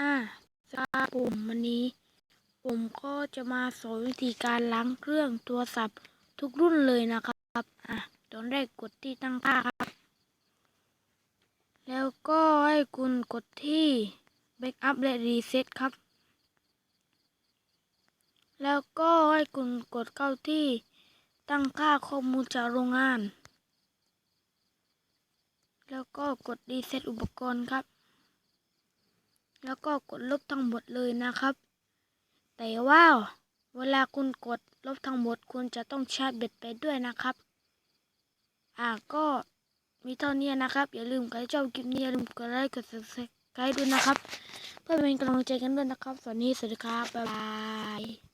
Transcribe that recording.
อ่าสำหรับผมวันนี้ ผมก็จะมาสอนวิธีการล้างเครื่องโทรศัพท์ทุกรุ่นเลยนะครับอะตอนแรกกดที่ตั้งค่าครับ แล้วก็ให้คุณกดที่แบ็กอัพและรีเซ็ตครับ แล้วก็ให้คุณกดเข้าที่ตั้งค่าข้อมูลจากโรงงาน แล้วก็กดรีเซ็ตอุปกรณ์ครับ แล้วก็กดลบทั้งหมดเลยนะครับ แต่ว่าเวลาคุณกดลบทั้งหมดคุณจะต้องชาร์จแบตไปด้วยนะครับ อ่าก็มีเท่านี้นะครับ อย่าลืมใครชอบคลิปนี้อย่าลืมกดไลค์กดซับสไครต์ด้วยนะครับ เพื่อเป็นกำลังใจกันด้วยนะครับสวัสดีสวัสดีครับบ๊ายบาย